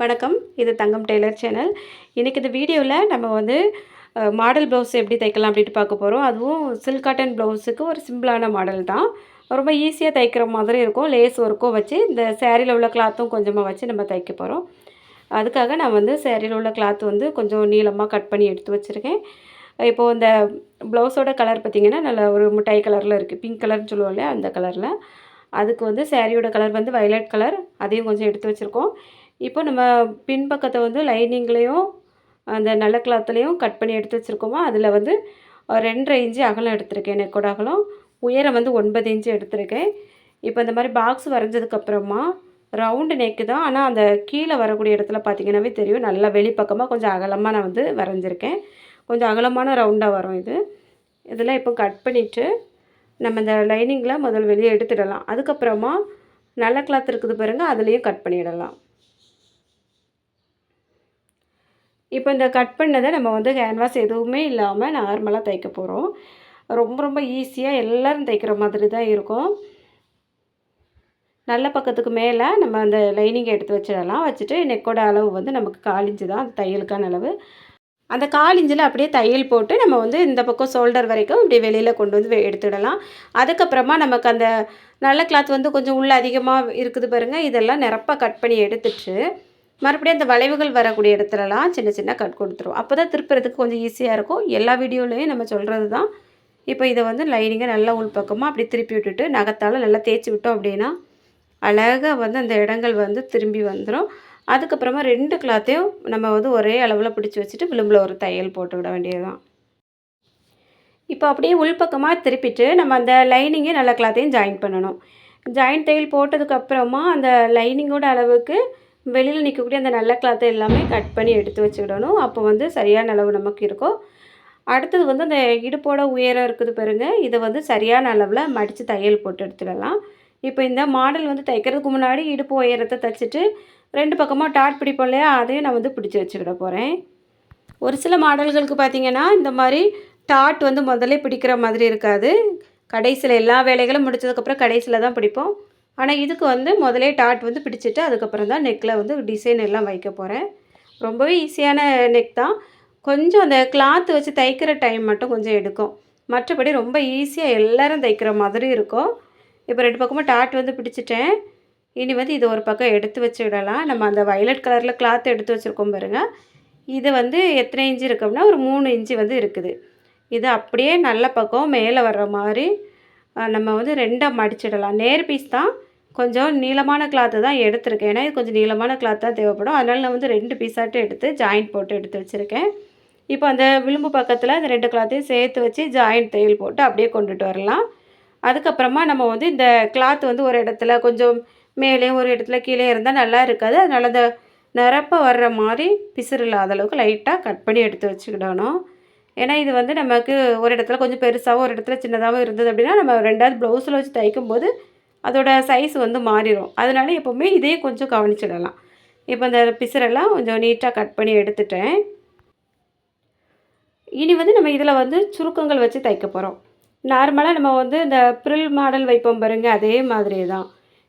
வணக்கம். இது தங்கம் Taylor channel. இன்றைக்கி இந்த வீடியோவில் நம்ம வந்து மாடல் ப்ளவுஸ் எப்படி தைக்கலாம் அப்படின்ட்டு பார்க்க போகிறோம் அதுவும் சில்க் காட்டன் ப்ளவுஸுக்கு ஒரு சிம்பிளான மாடல் தான். ரொம்ப ஈஸியாக தைக்கிற மாதிரி இருக்கும். லேஸ் ஒர்க்கும் வச்சு இந்த சேரீயில் உள்ள கிளாத்தும் கொஞ்சமாக வச்சு நம்ம தைக்க போகிறோம் அதுக்காக நான் வந்து சேரீயில் உள்ள கிளாத் வந்து கொஞ்சம் நீளமாக கட் பண்ணி எடுத்து வச்சுருக்கேன். இப்போது இந்த ப்ளவுஸோட கலர் பார்த்திங்கன்னா நல்ல ஒரு மிட்டாய் கலரில் இருக்குது பிங்க் கலர்னு சொல்லுவோம் இல்லையா அந்த கலரில் அதுக்கு வந்து சேரீயோட கலர் வந்து வயலட் கலர் அதையும் கொஞ்சம் எடுத்து வச்சுருக்கோம். இப்போ நம்ம பின்பக்கத்தை வந்து லைனிங்லேயும் அந்த நல்ல கிளாத்துலேயும் கட் பண்ணி எடுத்து வச்சுருக்கோமோ? அதில் வந்து ரெண்டரை இன்ச்சு அகலம் எடுத்திருக்கேன் நெக்கோட அகலம். உயரம் வந்து ஒன்பது இன்ச்சு எடுத்திருக்கேன். இப்போ இந்த மாதிரி பாக்ஸ் வரைஞ்சதுக்கப்புறமா ரவுண்டு நெக்கு தான். ஆனால் அந்த கீழே வரக்கூடிய இடத்துல பார்த்தீங்கன்னாவே தெரியும். நல்லா வெளிப்பக்கமாக கொஞ்சம் அகலமாக நான் வந்து வரைஞ்சிருக்கேன். கொஞ்சம் அகலமான ரவுண்டாக வரும் இது. இதெல்லாம் இப்போ கட் பண்ணிவிட்டு நம்ம இந்த லைனிங்கில் முதல் வெளியே எடுத்துடலாம். அதுக்கப்புறமா நல்ல கிளாத் இருக்குது பாருங்கள் அதுலேயும் கட் பண்ணிடலாம். இப்போ இந்த கட் பண்ணதை நம்ம வந்து கேன்வாஸ் எதுவுமே இல்லாமல் நார்மலாக தைக்க போகிறோம் ரொம்ப ரொம்ப ஈஸியாக எல்லோரும் தைக்கிற மாதிரி தான் இருக்கும். நல்ல பக்கத்துக்கு மேலே நம்ம அந்த லைனிங் எடுத்து வச்சிடலாம். வச்சுட்டு நெக்கோட அளவு வந்து நமக்கு காலிஞ்சு தான் அந்த தையலுக்கான அளவு. அந்த காலிஞ்சில் அப்படியே தையல் போட்டு நம்ம வந்து இந்த பக்கம் ஷோல்டர் வரைக்கும் இப்படி வெளியில் கொண்டு வந்து எடுத்துடலாம். அதுக்கப்புறமா நமக்கு அந்த நல்ல கிளாத் வந்து கொஞ்சம் உள்ளே அதிகமாக இருக்குது பாருங்கள் இதெல்லாம் நிரப்ப கட் பண்ணி எடுத்துட்டு மறுபடியும் அந்த வளைவுகள் வரக்கூடிய இடத்துலலாம் சின்ன சின்ன கட் கொடுத்துருவோம் அப்போ தான் திருப்புறதுக்கு கொஞ்சம் ஈஸியாக இருக்கும். எல்லா வீடியோலையும் நம்ம சொல்கிறது தான் இப்போ இதை வந்து லைனிங்காக நல்லா உள்பக்கமாக அப்படி திருப்பி விட்டுட்டு நகத்தால் நல்லா தேய்ச்சி விட்டோம் அப்படின்னா அழகாக வந்து அந்த இடங்கள் வந்து திரும்பி வந்துடும் அதுக்கப்புறமா ரெண்டு கிளாத்தையும் நம்ம வந்து ஒரே அளவில் பிடிச்சி வச்சுட்டு விளிம்பில் ஒரு தையல் போட்டு விட வேண்டியதுதான். இப்போ அப்படியே உள்பக்கமாக திருப்பிட்டு நம்ம அந்த லைனிங்கே நல்ல கிளாத்தையும் ஜாயின் பண்ணணும். ஜாயின் தையல் போட்டதுக்கப்புறமா அந்த லைனிங்கோட அளவுக்கு வெளியில் நிற்கக்கூடிய அந்த நல்ல கிளாத்தை எல்லாமே கட் பண்ணி எடுத்து வச்சுக்கிடணும். அப்போ வந்து சரியான அளவு நமக்கு இருக்கும். அடுத்தது வந்து அந்த இடுப்போட உயரம் இருக்குது பாருங்க. இதை வந்து சரியான அளவில் மடித்து தையல் போட்டு எடுத்துடலாம். இப்போ இந்த மாடல் வந்து தைக்கிறதுக்கு முன்னாடி இடுப்பு உயரத்தை தைச்சிட்டு ரெண்டு பக்கமாக டாட் பிடிப்போம் இல்லையா? அதையும் நான் வந்து பிடிச்சி வச்சுக்கிட போகிறேன் ஒரு சில மாடல்களுக்கு பார்த்தீங்கன்னா இந்த மாதிரி டாட் வந்து முதல்ல பிடிக்கிற மாதிரி இருக்காது. கடைசியில் எல்லா வேலைகளும் முடிச்சதுக்கப்புறம் கடைசியில் தான் பிடிப்போம். ஆனால் இதுக்கு வந்து முதலே டாட் வந்து பிடிச்சிட்டு அதுக்கப்புறம் தான் நெக்கில் வந்து டிசைன் எல்லாம் வைக்க போகிறேன் ரொம்பவே ஈஸியான நெக் தான். கொஞ்சம் அந்த கிளாத் வச்சு தைக்கிற டைம் மட்டும் கொஞ்சம் எடுக்கும். மற்றபடி ரொம்ப ஈஸியாக எல்லோரும் தைக்கிற மாதிரி இருக்கும். இப்போ ரெண்டு பக்கமும் டாட் வந்து பிடிச்சிட்டேன். இனி வந்து இது ஒரு பக்கம் எடுத்து வச்சுடலாம் நம்ம அந்த வயலட் கலரில் கிளாத் எடுத்து வச்சுருக்கோம் பாருங்கள் இது வந்து எத்தனை இன்ச்சு இருக்கும்னா ஒரு மூணு இன்ச்சு வந்து இருக்குது. இது அப்படியே நல்ல பக்கம் மேலே வர்ற மாதிரி நம்ம வந்து ரெண்டாக மடிச்சிடலாம். நேர் பீஸ் தான் கொஞ்சம் நீளமான கிளாத்து தான் எடுத்திருக்கேன். ஏன்னா இது கொஞ்சம் நீளமான கிளாத் தான் தேவைப்படும். அதனால் நான் வந்து ரெண்டு பீஸாட்டு எடுத்து ஜாயிண்ட் போட்டு எடுத்து வச்சுருக்கேன். இப்போ அந்த விளிம்பு பக்கத்தில் அந்த ரெண்டு கிளாத்தையும் சேர்த்து வச்சு ஜாயிண்ட் தையல் போட்டு அப்படியே கொண்டுட்டு வரலாம். அதுக்கப்புறமா நம்ம வந்து இந்த கிளாத் வந்து ஒரு இடத்துல கொஞ்சம் மேலே ஒரு இடத்துல கீழே இருந்தால் நல்லா இருக்காது. அதனால் அந்த நிரப்ப வர்ற மாதிரி பிசுறு இல்லாத அளவுக்கு லைட்டாக கட் பண்ணி எடுத்து வச்சுக்கிடணும். ஏன்னா இது வந்து நமக்கு ஒரு இடத்துல கொஞ்சம் பெருசாகவும் ஒரு இடத்துல சின்னதாகவும் இருந்தது அப்படின்னா நம்ம ரெண்டாவது ப்ளவுஸில் வச்சு தைக்கும்போது அதோட சைஸ் வந்து மாறிடும். அதனால எப்போவுமே இதையும் கொஞ்சம் கவனிச்சிடலாம். இப்போ இந்த பிசரெல்லாம் கொஞ்சம் நீட்டாக கட் பண்ணி எடுத்துட்டேன். இனி வந்து நம்ம இதில் வந்து சுருக்கங்கள் வச்சு தைக்க போகிறோம். நார்மலாக நம்ம வந்து இந்த ப்ரில் மாடல் வைப்போம் பாருங்க அதே மாதிரி தான்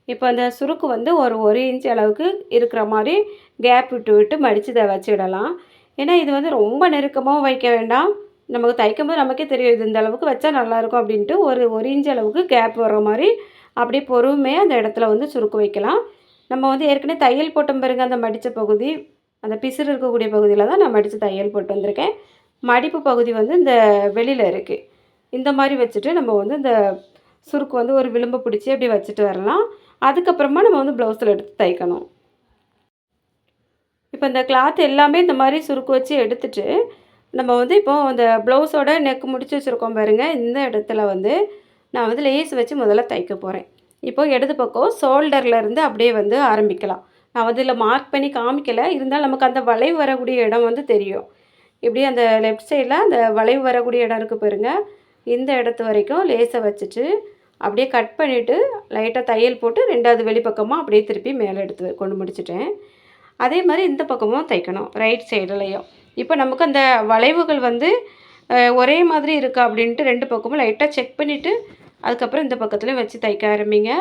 இப்போ அந்த சுருக்கு வந்து ஒரு ஒரு இன்ச் அளவுக்கு இருக்கிற மாதிரி கேப் விட்டு விட்டு மடித்து இதை வச்சுடலாம். ஏன்னா இது வந்து ரொம்ப நெருக்கமாகவும் வைக்க வேண்டாம். நமக்கு தைக்கும் போது நமக்கே தெரியும் இது இந்த அளவுக்கு வச்சா நல்லாயிருக்கும் அப்படின்ட்டு ஒரு ஒரு இன்ச் அளவுக்கு கேப் வர மாதிரி அப்படியே பொறுமையாக அந்த இடத்துல வந்து சுருக்கு வைக்கலாம். நம்ம வந்து ஏற்கனவே தையல் போட்டோம் பாருங்க அந்த மடித்த பகுதி. அந்த பிசுறு இருக்கக்கூடிய பகுதியில் தான் நான் மடித்து தையல் போட்டு வந்திருக்கேன். மடிப்பு பகுதி வந்து இந்த வெளியில் இருக்குது இந்த மாதிரி வச்சுட்டு நம்ம வந்து இந்த சுருக்கு வந்து ஒரு விளிம்பு பிடிச்சி அப்படி வச்சுட்டு வரலாம். அதுக்கப்புறமா நம்ம வந்து ப்ளவுஸில் எடுத்து தைக்கணும். இப்போ இந்த கிளாத் எல்லாமே இந்த மாதிரி சுருக்கு வச்சு எடுத்துட்டு நம்ம வந்து இப்போது அந்த ப்ளவுஸோட நெக் முடிச்சு வச்சுருக்கோம் பாருங்க. இந்த இடத்துல வந்து நான் வந்து லேஸ் வச்சு முதல்ல தைக்க போகிறேன் இப்போது இடது பக்கம் ஷோல்டர்லேருந்து அப்படியே வந்து ஆரம்பிக்கலாம். நான் வந்து இதில் மார்க் பண்ணி காமிக்கலை. இருந்தாலும் நமக்கு அந்த வளைவு வரக்கூடிய இடம் வந்து தெரியும். இப்படி அந்த லெஃப்ட் சைடில் அந்த வளைவு வரக்கூடிய இடம் இருக்குது பாருங்க. இந்த இடத்து வரைக்கும் லேஸை வச்சுட்டு அப்படியே கட் பண்ணிவிட்டு லைட்டாக தையல் போட்டு ரெண்டாவது வெளிப்பக்கமாக அப்படியே திருப்பி மேலே எடுத்து கொண்டு முடிச்சிட்டேன். அதே மாதிரி இந்த பக்கமும் தைக்கணும் ரைட் சைடுலையும் இப்போ நமக்கு அந்த வளைவுகள் வந்து ஒரே மாதிரி இருக்கா அப்படின்ட்டு ரெண்டு பக்கமும் லைட்டாக செக் பண்ணிவிட்டு அதுக்கப்புறம் இந்த பக்கத்துலையும் வச்சு தைக்க ஆரம்பிங்க.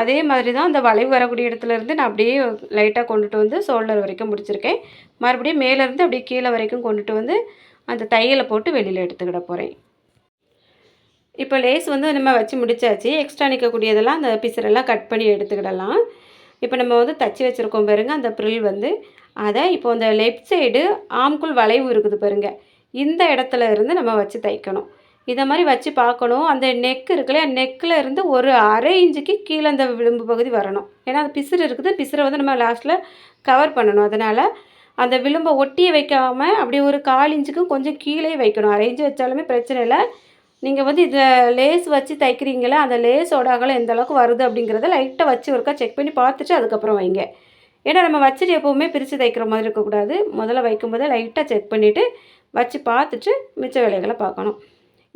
அதே மாதிரி தான் அந்த வளைவு வரக்கூடிய இடத்துல இருந்து நான் அப்படியே லைட்டாக கொண்டுட்டு வந்து ஷோல்டர் வரைக்கும் முடிச்சிருக்கேன். மறுபடியும் மேலேருந்து அப்படியே கீழே வரைக்கும் கொண்டுட்டு வந்து அந்த தையலை போட்டு வெளியில் எடுத்துக்கிட போகிறேன் இப்போ லேஸ் வந்து நம்ம வச்சு முடிச்சாச்சு. எக்ஸ்ட்ரா நிற்கக்கூடியதெல்லாம் அந்த பிசரெல்லாம் கட் பண்ணி எடுத்துக்கிடலாம். இப்போ நம்ம வந்து தச்சு வச்சுருக்கோம் பாருங்கள் அந்த ப்ரில் வந்து. அதை இப்போ அந்த லெஃப்ட் சைடு ஆம்குள் வளைவு இருக்குது பாருங்க இந்த இடத்துல இருந்து நம்ம வச்சு தைக்கணும். இதை மாதிரி வச்சு பார்க்கணும். அந்த நெக் இருக்குல்ல நெக்கில் இருந்து ஒரு அரை இன்ச்சுக்கு கீழே அந்த விளிம்பு பகுதி வரணும். ஏன்னா அது பிசுறு இருக்குது பிசுரை வந்து நம்ம லாஸ்ட்டில் கவர் பண்ணணும். அதனால் அந்த விளிம்பை ஒட்டியே வைக்காமல் அப்படியே ஒரு கால் இன்ச்சுக்கும் கொஞ்சம் கீழே வைக்கணும். அரை இன்ச்சு வச்சாலுமே பிரச்சனை இல்லை. நீங்கள் வந்து இதை லேஸ் வச்சு தைக்கிறீங்களே அந்த லேஸோட அகலம் எந்த அளவுக்கு வருது அப்படிங்கிறத லைட்டாக வச்சு ஒருக்கா செக் பண்ணி பார்த்துட்டு அதுக்கப்புறம் வைங்க. ஏன்னா நம்ம வச்சுட்டு எப்போவுமே பிரித்து தைக்கிற மாதிரி இருக்கக்கூடாது. முதல்ல வைக்கும்போதே லைட்டாக செக் பண்ணிவிட்டு வச்சு பார்த்துட்டு மிச்ச வேலைகளை பார்க்கணும்.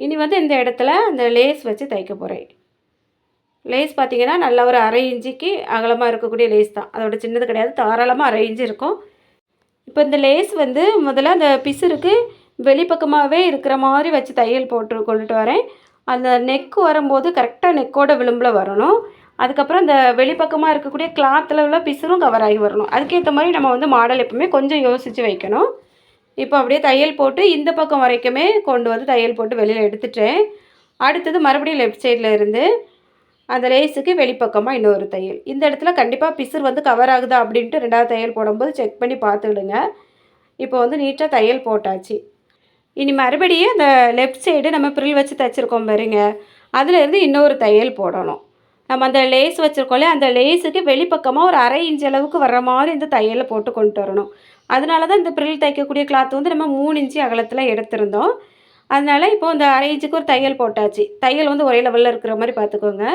இனி வந்து இந்த இடத்துல அந்த லேஸ் வச்சு தைக்க போகிறேன் லேஸ் பார்த்திங்கன்னா நல்ல ஒரு அரை இஞ்சிக்கு அகலமாக இருக்கக்கூடிய லேஸ் தான். அதோட சின்னது கிடையாது தாராளமாக அரை இஞ்சி இருக்கும். இப்போ இந்த லேஸ் வந்து முதல்ல அந்த பிசுருக்கு வெளிப்பக்கமாகவே இருக்கிற மாதிரி வச்சு தையல் போட்டு கொண்டுட்டு வரேன். அந்த நெக் வரும்போது கரெக்டாக நெக்கோட விளிம்பில் வரணும். அதுக்கப்புறம் இந்த வெளிப்பக்கமாக இருக்கக்கூடிய கிளாத்தில் உள்ள பிசுரும் கவர் ஆகி வரணும். அதுக்கேற்ற மாதிரி நம்ம வந்து மாடல் எப்பவுமே கொஞ்சம் யோசித்து வைக்கணும். இப்போ அப்படியே தையல் போட்டு இந்த பக்கம் வரைக்குமே கொண்டு வந்து தையல் போட்டு வெளியில் எடுத்துட்டேன். அடுத்தது மறுபடியும் லெஃப்ட் சைடில் இருந்து அந்த லேஸுக்கு வெளிப்பக்கமாக இன்னொரு தையல். இந்த இடத்துல கண்டிப்பாக பிசுர் வந்து கவர் ஆகுதா அப்படின்ட்டு ரெண்டாவது தையல் போடும்போது செக் பண்ணி பார்த்துக்கிடுங்க இப்போ வந்து நீட்டாக தையல் போட்டாச்சு. இனி மறுபடியும் அந்த லெஃப்ட் சைடு நம்ம ப்ரில் வச்சு தைச்சிருக்கோம் பாருங்க. அதுலேருந்து இன்னொரு தையல் போடணும். நம்ம அந்த லேஸ் வச்சுருக்கோம்ல அந்த லேஸுக்கு வெளிப்பக்கமாக ஒரு அரை இன்ச் அளவுக்கு வர்ற மாதிரி இந்த தையலை போட்டு கொண்டு வரணும். அதனால தான் இந்த ப்ரில் தைக்கக்கூடிய கிளாத் வந்து நம்ம மூணு இன்ச்சு அகலத்தில் எடுத்திருந்தோம். அதனால் இப்போ இந்த அரை இன்ச்சுக்கு ஒரு தையல் போட்டாச்சு. தையல் வந்து ஒரே லெவலில் இருக்கிற மாதிரி பார்த்துக்கோங்க.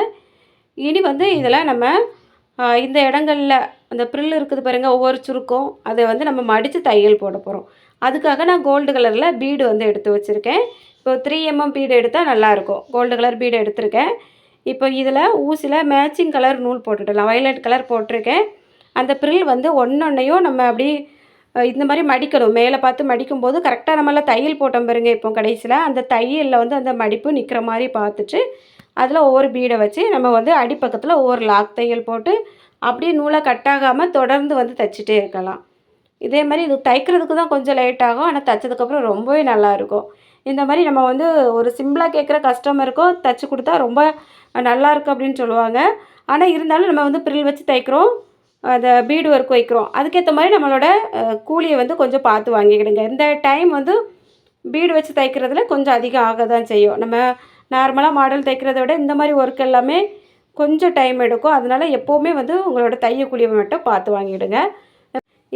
இனி வந்து இதெல்லாம் நம்ம இந்த இடங்களில் அந்த ப்ரில் இருக்குது பாருங்கள் ஒவ்வொரு சுருக்கம் அதை வந்து நம்ம மடித்து தையல் போட போகிறோம் அதுக்காக நான் கோல்டு கலரில் பீடு வந்து எடுத்து வச்சுருக்கேன். இப்போ த்ரீ எம்எம் பீடு எடுத்தால் நல்லாயிருக்கும். கோல்டு கலர் பீடு எடுத்திருக்கேன். இப்போ இதில் ஊசியில் மேட்சிங் கலர் நூல் போட்டுடலாம். வயலட் கலர் போட்டிருக்கேன். அந்த ப்ரில் வந்து ஒன்றொன்னையும் நம்ம அப்படி இந்த மாதிரி மடிக்கணும். மேலே பார்த்து மடிக்கும்போது கரெக்டாக நம்மளால் தையல் போட்டோம் பாருங்க இப்போ கடைசியில். அந்த தையலில் வந்து அந்த மடிப்பு நிற்கிற மாதிரி பார்த்துட்டு அதில் ஒவ்வொரு பீடை வச்சு நம்ம வந்து அடிப்பக்கத்தில் ஒவ்வொரு லாக் தையல் போட்டு அப்படியே நூலை கட்டாகாமல் தொடர்ந்து வந்து தைச்சிட்டே இருக்கலாம். இதே மாதிரி இது தைக்கிறதுக்கு தான் கொஞ்சம் லேட் ஆகும். ஆனால் தைச்சதுக்கப்புறம் ரொம்பவே நல்லாயிருக்கும். இந்த மாதிரி நம்ம வந்து ஒரு சிம்பிளாக கேட்குற கஸ்டமருக்கும் தைச்சி கொடுத்தா ரொம்ப நல்லாயிருக்கு அப்படின்னு சொல்லுவாங்க. ஆனால் இருந்தாலும் நம்ம வந்து ப்ரில் வச்சு தைக்கிறோம். அந்த பீடு ஒர்க் வைக்கிறோம். அதுக்கேற்ற மாதிரி நம்மளோட கூலியை வந்து கொஞ்சம் பார்த்து வாங்கிக்கிடுங்க. இந்த டைம் வந்து பீடு வச்சு தைக்கிறதுல கொஞ்சம் அதிகம் ஆக தான் செய்யும். நம்ம நார்மலாக மாடல் தைக்கிறத விட இந்த மாதிரி ஒர்க் எல்லாமே கொஞ்சம் டைம் எடுக்கும். அதனால் எப்போவுமே வந்து உங்களோட தைய கூலியை மட்டும் பார்த்து வாங்கிடுங்க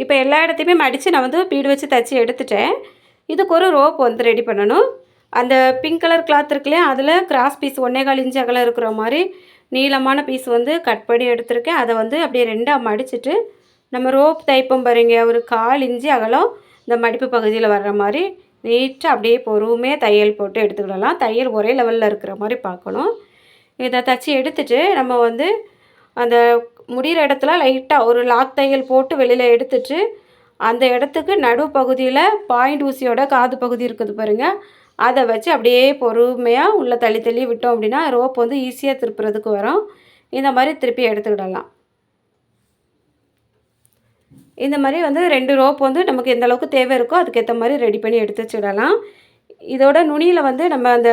இப்போ எல்லா இடத்தையுமே மடித்து நான் வந்து பீடு வச்சு தைச்சி எடுத்துட்டேன். இதுக்கு ஒரு ரோப் வந்து ரெடி பண்ணணும். அந்த பிங்க் கலர் கிளாத் இருக்குல்லையே அதில் கிராஸ் பீஸ் ஒன்றே கால் இன்ச்சு அகலம் இருக்கிற மாதிரி நீளமான பீஸ் வந்து கட் பண்ணி எடுத்திருக்கேன். அதை வந்து அப்படியே ரெண்டாக மடிச்சுட்டு நம்ம ரோப் தைப்போம் பாருங்க ஒரு கால் இஞ்சி அகலம் இந்த மடிப்பு பகுதியில் வர்ற மாதிரி நீட்டாக அப்படியே பொறுமையாக தையல் போட்டு எடுத்துக்கிடலாம். தையல் ஒரே லெவலில் இருக்கிற மாதிரி பார்க்கணும். இதை தச்சு எடுத்துட்டு நம்ம வந்து அந்த முடிகிற இடத்துல லைட்டாக ஒரு லாக் தையல் போட்டு வெளியில் எடுத்துட்டு அந்த இடத்துக்கு நடு பகுதியில் பாயிண்ட் ஊசியோட காது பகுதி இருக்குது பாருங்கள் அதை வச்சு அப்படியே பொறுமையாக உள்ளே தள்ளி தள்ளி விட்டோம் அப்படின்னா ரோப் வந்து ஈஸியாக திருப்புறதுக்கு வரும். இந்த மாதிரி திருப்பி எடுத்துக்கிடலாம். இந்த மாதிரி வந்து ரெண்டு ரோப் வந்து நமக்கு எந்த அளவுக்கு தேவை இருக்கோ அதுக்கேற்ற மாதிரி ரெடி பண்ணி எடுத்து வச்சுடலாம். இதோட நுனியில் வந்து நம்ம அந்த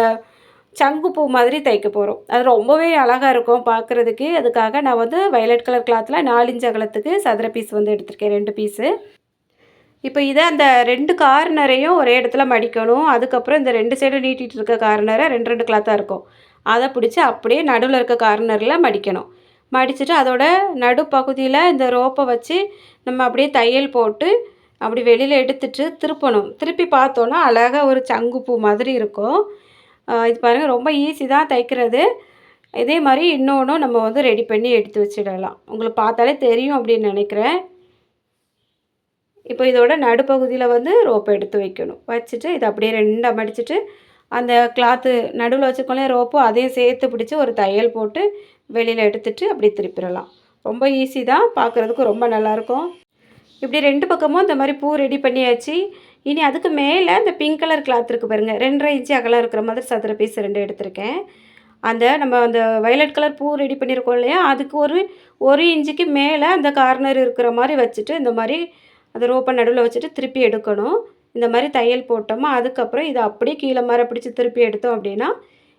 சங்கு பூ மாதிரி தைக்க போகிறோம் அது ரொம்பவே அழகாக இருக்கும் பார்க்குறதுக்கு அதுக்காக நான் வந்து வயலட் கலர் கிளாத்தில் நாலஞ்சு அகலத்துக்கு சதுர பீஸ் வந்து எடுத்திருக்கேன் ரெண்டு பீஸு இப்போ இதை அந்த ரெண்டு கார்னரையும் ஒரே இடத்துல மடிக்கணும். அதுக்கப்புறம் இந்த ரெண்டு சைடும் நீட்டிகிட்டு இருக்க கார்னரை ரெண்டு ரெண்டு கிளாத்தாக இருக்கும். அதை பிடிச்சி அப்படியே நடுவில் இருக்க கார்னரில் மடிக்கணும். மடிச்சுட்டு அதோட நடுப்பகுதியில் இந்த ரோப்பை வச்சு நம்ம அப்படியே தையல் போட்டு அப்படி வெளியில் எடுத்துட்டு திருப்பணும். திருப்பி பார்த்தோன்னா அழகாக ஒரு சங்கு பூ மாதிரி இருக்கும். இது பாருங்கள் ரொம்ப ஈஸி தான் தைக்கிறது. இதே மாதிரி இன்னொன்றும் நம்ம வந்து ரெடி பண்ணி எடுத்து வச்சிடலாம். உங்களுக்கு பார்த்தாலே தெரியும் அப்படின்னு நினைக்கிறேன். இப்போ இதோட நடுப்பகுதியில் வந்து ரோப்பை எடுத்து வைக்கணும். வச்சுட்டு இதை அப்படியே ரெண்டாக மடிச்சுட்டு அந்த கிளாத்து நடுவில் வச்சுக்கோங்களே ரோப்பு அதையும் சேர்த்து பிடிச்சி ஒரு தையல் போட்டு வெளியில் எடுத்துட்டு அப்படியே திருப்பிடலாம். ரொம்ப ஈஸி தான். பார்க்குறதுக்கு ரொம்ப நல்லாயிருக்கும் இப்படி ரெண்டு பக்கமும் இந்த மாதிரி பூ ரெடி பண்ணியாச்சு. இனி அதுக்கு மேலே இந்த பிங்க் கலர் கிளாத் இருக்குது பாருங்கள் ரெண்டரை இன்ச்சு அகலம் இருக்கிற மாதிரி சதுர பீஸ் ரெண்டு எடுத்திருக்கேன். அந்த நம்ம அந்த வயலட் கலர் பூ ரெடி பண்ணியிருக்கோம் இல்லையா? அதுக்கு ஒரு ஒரு இன்ச்சுக்கு மேலே அந்த கார்னர் இருக்கிற மாதிரி வச்சுட்டு இந்த மாதிரி அந்த ரோப்பை நடுவில் வச்சுட்டு திருப்பி எடுக்கணும். இந்த மாதிரி தையல் போட்டோமா அதுக்கப்புறம் இதை அப்படியே கீழே மர பிடிச்சி திருப்பி எடுத்தோம் அப்படின்னா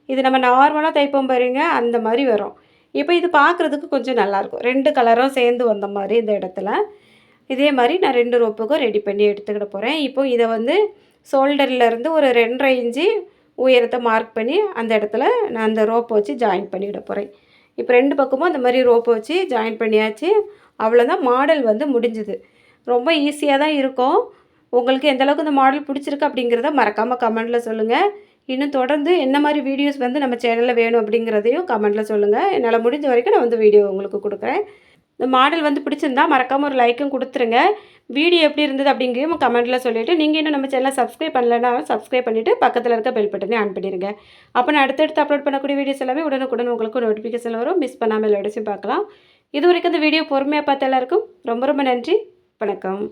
இது நம்ம நார்மலாக தைப்போம் பாருங்க அந்த மாதிரி வரும். இப்போ இது பார்க்குறதுக்கு கொஞ்சம் நல்லாயிருக்கும் ரெண்டு கலரும் சேர்ந்து வந்த மாதிரி இந்த இடத்துல. இதே மாதிரி நான் ரெண்டு ரோப்புக்கும் ரெடி பண்ணி எடுத்துக்கிட போகிறேன் இப்போ இதை வந்து ஷோல்டர்லேருந்து ஒரு ரெண்டரை இன்ச்சு உயரத்தை மார்க் பண்ணி அந்த இடத்துல நான் அந்த ரோப்பை வச்சு ஜாயின் பண்ணிவிட போகிறேன் இப்போ ரெண்டு பக்கமும் அந்த மாதிரி ரோப்பை வச்சு ஜாயின் பண்ணியாச்சு. அவ்வளோதான் மாடல் வந்து முடிஞ்சுது. ரொம்ப ஈஸியாக தான் இருக்கும். உங்களுக்கு எந்தளவுக்கு இந்த மாடல் பிடிச்சிருக்கு அப்படிங்கிறத மறக்காமல் கமெண்ட்டில் சொல்லுங்கள் இன்னும் தொடர்ந்து என்ன மாதிரி வீடியோஸ் வந்து நம்ம சேனலில் வேணும் அப்படிங்கிறதையும் கமெண்ட்டில் சொல்லுங்கள் என்னால் முடிஞ்ச வரைக்கும் நான் வந்து வீடியோ உங்களுக்கு கொடுக்குறேன். இந்த மாடல் வந்து பிடிச்சிருந்தா மறக்காமல் ஒரு லைக்கும் கொடுத்துருங்க. வீடியோ எப்படி இருந்தது அப்படிங்கிறதையும் கமெண்ட்டில் சொல்லிவிட்டு நீங்கள் இன்னும் நம்ம சேனலை சப்ஸ்கிரைப் பண்ணலைன்னா சப்ஸ்கிரைப் பண்ணிவிட்டு பக்கத்தில் இருக்க பெல் பட்டனே ஆன் பண்ணிடுங்க அப்போ நான் அடுத்தடுத்து அப்லோட் பண்ணக்கூடிய வீடியோஸ் எல்லாமே உடனுக்குடன் உங்களுக்கு நோட்டிஃபிகேஷன் வரும். மிஸ் பண்ணாமல் எல்லா பார்க்கலாம். இது வரைக்கும் இந்த வீடியோ பொறுமையாக பார்த்த எல்லாருக்கும் ரொம்ப ரொம்ப நன்றி. வணக்கம்.